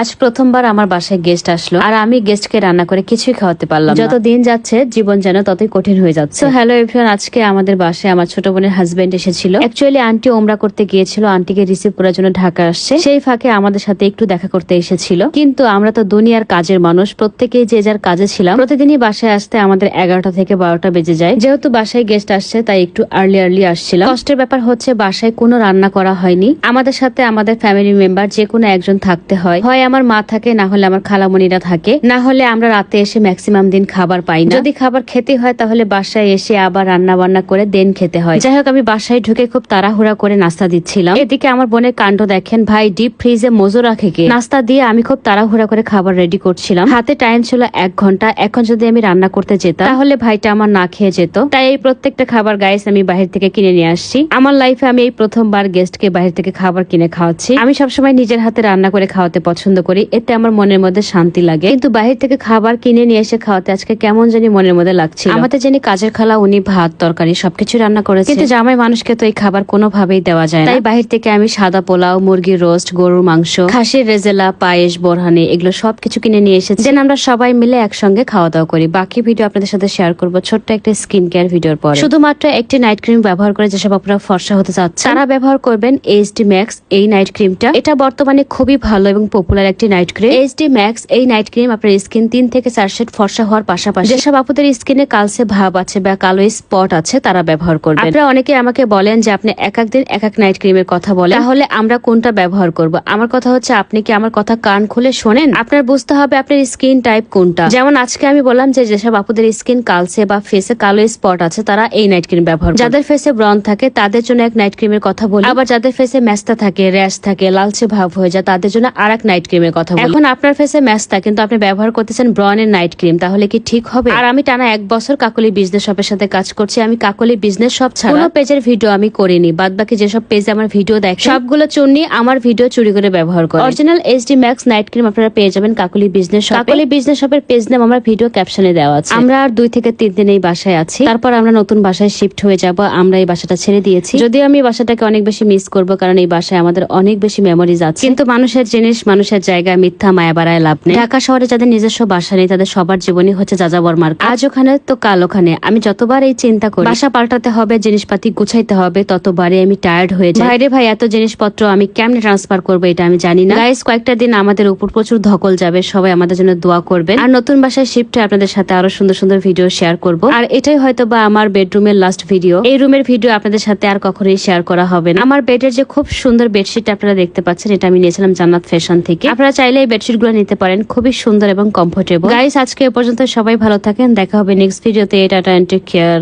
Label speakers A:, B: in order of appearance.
A: আজ প্রথমবার আমার বাসায় গেস্ট আসলো আর আমি গেস্টকে রান্না করে কিছুই খাওয়াতে পারলাম যত দিন যাচ্ছে জীবন যেন ততই কঠিন হয়ে যাচ্ছে। তো হ্যালো এভরিওয়ান আজকে আমাদের বাসায় আমার ছোট বোনের হাজবেন্ড এসেছিল। অ্যাকচুয়ালি আন্টি ওমরা করতে গিয়েছিল আন্টিকে রিসিভ করার জন্য ঢাকা আসছে। সেই ফাঁকে আমাদের সাথে একটু দেখা করতে এসেছিল। কিন্তু আমরা তো দুনিয়ার কাজের মানুষ প্রত্যেকেই যে যার কাজে ছিলাম। প্রতিদিনই বাসায় আসতে আমাদের এগারোটা থেকে বারোটা বেজে যায়। যেহেতু বাসায় গেস্ট আসছে তাই একটু আর্লি আর্লি আসছিলাম। কষ্টের ব্যাপার হচ্ছে বাসায় কোনো রান্না করা হয়নি। আমাদের সাথে আমাদের ফ্যামিলি মেম্বার যে কোনো একজন থাকতে হয়। হয় আমার মা থাকে, না হলে আমার খালামণিরা থাকে। না হলে আমরা রাতে এসে ম্যাক্সিমাম দিন খাবার পাই না। যদি খাবার খেতে হয়, তাহলে বাসায় এসে আবার রান্না বান্না করে দেন খেতে হয়। যাই হোক, আমি বাসায় ঢুকে খুব তাড়াহুড়া করে নাস্তা দিচ্ছিলাম। এদিকে আমার বোনের কাণ্ড দেখেন, ভাই ডিপ ফ্রিজে মজো রাখে কে? নাস্তা দিয়ে আমি খুব তাড়াহুড়া করে খাবার রেডি করছিলাম। হাতে টাইম ছিল এক ঘণ্টা, এখন যদি আমি রান্না করতে যেতাম, তাহলে ভাইটা আমার না খেয়ে যেত। তাই এই প্রত্যেকটা খাবার গাইস আমি বাহির থেকে কিনে নিয়ে আসছি। আমার লাইফে আমি এই প্রথমবার গেস্টকে বাহির থেকে খাবার কিনে খাওয়াচ্ছি। আমি সবসময় নিজের হাতে রান্না করে খাওয়াতে পছন্দ করি এতে আমার মনের মধ্যে শান্তি লাগে। কিন্তু বাহির থেকে খাবার কিনে নিয়ে এসে খাওয়াতে আজকে কেমন জানি মনের মধ্যে লাগছে আমাদের যিনি কাজের খালা উনি ভাত তরকারি সবকিছু রান্না করেছে। কিন্তু জামাই মানুষকে তো এই খাবার কোনোভাবেই দেওয়া যায় না। তাই বাহির থেকে আমি সাদা পোলাও মুরগির রোস্ট গরুর মাংস খাসির রেজেলা পায়েস বোরহানি এগুলো সবকিছু কিনে নিয়ে এসেছি। যেন আমরা সবাই মিলে একসঙ্গে খাওয়া দাওয়া করি। বাকি ভিডিও আপনাদের সাথে শেয়ার করব ছোট্ট একটা স্কিন কেয়ার ভিডিওর পর। শুধুমাত্র একটি নাইট ক্রিম ব্যবহার করে যেসব আপনারা ফর্সা হতে চাচ্ছেন তারা ব্যবহার করবেন এইচডি ম্যাক্স এই নাইট ক্রিমটা এটা বর্তমানে খুবই ভালো এবং পপুলার একটি নাইট ক্রিম এইচডি ম্যাক্স এই নাইট ক্রিম আপনার স্কিন তিন থেকে চার শেড ফর্সা হওয়ার পাশাপাশি। যেসব আপুদের স্কিনে কালসে ভাব আছে বা কালো স্পট আছে তারা ব্যবহার করবেন। আপনারা অনেকে আমাকে বলেন যে আপনি এক এক দিন এক এক নাইট ক্রিমের কথা বলেন। তাহলে আমরা কোনটা ব্যবহার করব? আমার কথা হচ্ছে আপনি কি আমার কথা কান খুলে শোনেন? আপনার বুঝতে হবে আপনার স্কিন টাইপ কোনটা। যেমন আজকে আমি বললাম যে যেসব আপুদের স্কিন কালসে বা ফেসে কালো স্পট আছে তারা এই নাইট ক্রিম ব্যবহার করবে। যাদের ফেসে ব্রন থাকে তাদের জন্য এক নাইট ক্রিমের কথা বলি। আবার যাদের ফেসে ম্যাস্তা থাকে র্যাশ থাকে লালচে ভাব হয়ে যায় তাদের জন্য আর এক নাইট ক্রিমের কথা বলি। এখন আপনার ফেসে ম্যাস্তা কিন্তু আপনি ব্যবহার করতেছেন ব্রনের নাইট ক্রিম তাহলে কি ঠিক হবে? আর আমি টানা এক বছর কাকলি বিজনেস শপের সাথে কাজ করছি আমি কাকলি বিজনেস শপ ছাড়া কোনো পেজের ভিডিও আমি করিনি বাদ বাকি যেসব পেজে আমার ভিডিও দেখে সবগুলো চুন্নি আমার ভিডিও চুরি করে ব্যবহার করে। Original HD max night cream আপনারা পেয়ে যাবেন Kakoli business shop Kakoli business শপের পেজ নাম আমার ভিডিও ক্যাপশনে দেওয়া আছে। আমরা আর দুই থেকে তিন দিন এই বাসায় আছি। তারপর আমরা নতুন বাসায় শিফট হয়ে যাব আমরা এই বাসাটা ছেড়ে দিয়েছি। যদিও আমি বাসাটাকে অনেক বেশি মিস করব কারণ এই বাসায় আমাদের অনেক বেশি মেমোরিজ আছে। কিন্তু মানুষের জিনিস মানুষের জায়গায় মিথ্যা মায়া বাড়ায় লাভ নেই। ঢাকা শহরে যাদের নিজস্ব বাসা নেই, তাদের সবার জীবনই হচ্ছে যাযাবর মার্গ। আজ ওখানে, তো কাল ওখানে। আমি যতবার এই চিন্তা করি, বাসা পাল্টাতে হবে, জিনিসপাতি গুছাইতে হবে, ততবারই আমি টায়ার্ড হয়ে যাই। ভাইরে ভাই, এত জিনিসপত্র আমি কেমনে ট্রান্সফার করব এটা আমি জানি না। গাইস কয়েকটা দিন আমাদের উপর প্রচুর ধকল যাবে, সবাই আমাদের জন্য দোয়া করবেন। আর নতুন বাসায় শিফট আপনাদের সাথে আরও সুন্দর সুন্দর ভিডিও শেয়ার করব। আর এটাই হয়তো বা আমার বেডরুমের লাস্ট ভিডিও এই রুমের ভিডিও আপনাদের সাথে আর কখনোই শেয়ার করা হবে না। আমার বেডের যে খুব সুন্দর বেডশিট আপনারা দেখতে পাচ্ছেন, এটা আমি নিয়েছিলাম জান্নাত ফ্যাশন থেকে। আপনারা চাইলে এই বেডশিটগুলো নিতে পারেন। খুবই সুন্দর এবং কমফোর্টেবল গাইস আজকে এ পর্যন্ত সবাই ভালো থাকেন। দেখা হবে নেক্সট ভিডিওতে টাটা অ্যান্ড টেক কেয়ার